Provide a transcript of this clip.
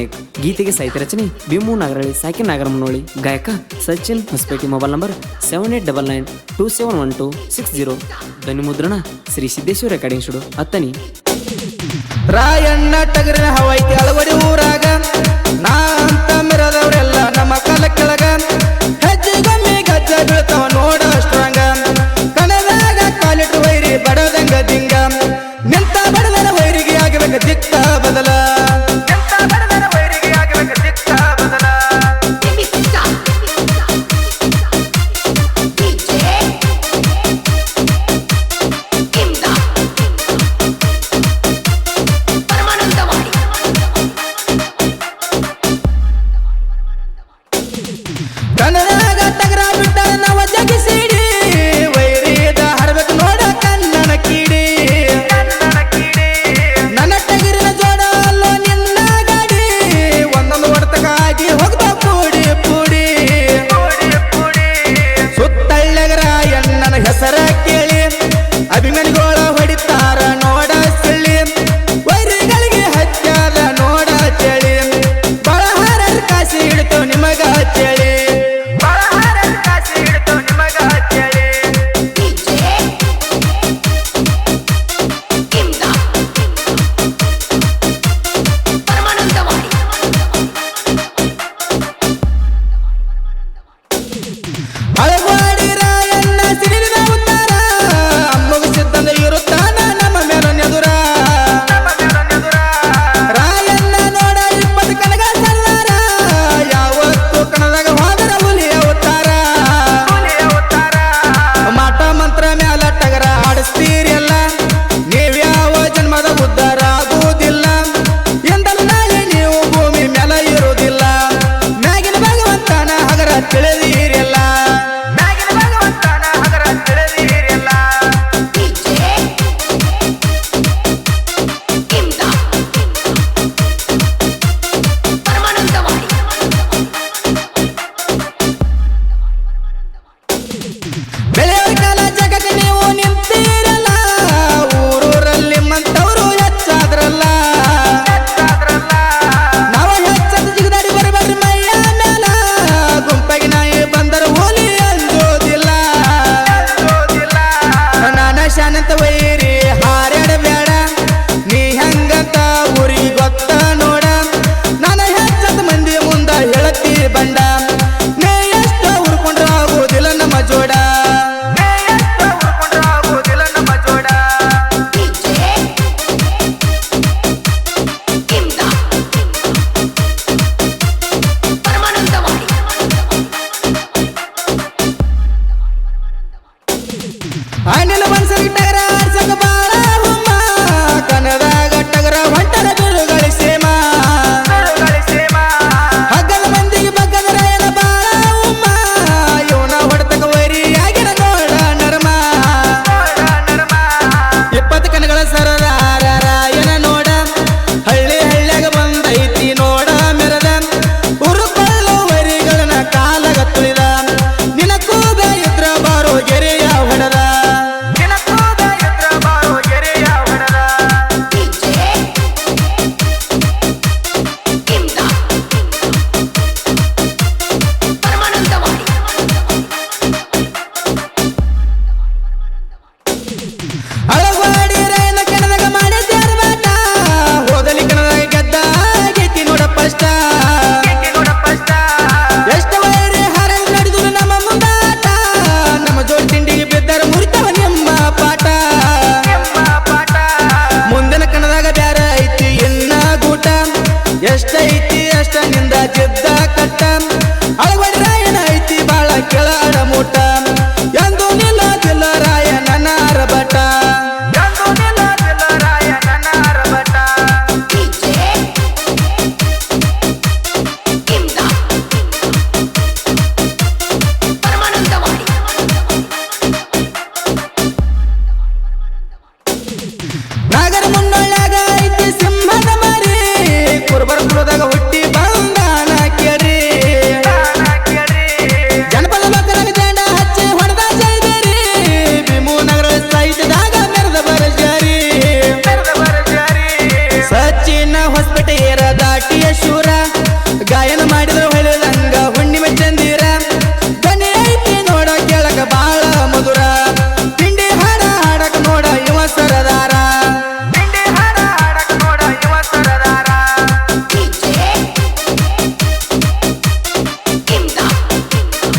ನಾಯಕ್, ಗೀತೆಗೆ ಸಾಹಿತ್ಯ ರಚನೆ ಬಿಮು ನಾಗರಳ್ಳಿ ಸಾಕಿ ನಾಗರಮನೋಳಿ, ಗಾಯಕ Sachin Hosapete mobile number seven eight double nine two seven one two six zero ಧ್ವನಿ ಮುದ್ರಣ, ಶ್ರೀ ಸಿದ್ದೇಶ್ವರ ರೆಕಾರ್ಡಿಂಗ್ ಸ್ಟುಡಿಯೋ ಅತ್ತನಿ ರಾಯಣ್ಣ ಟಗರಿನ ಹವೈತಿ ಅಳವಡಿ ಊರಾಗ, ನಾ ಅಂತ ಮಿರದವರೆಲ್ಲ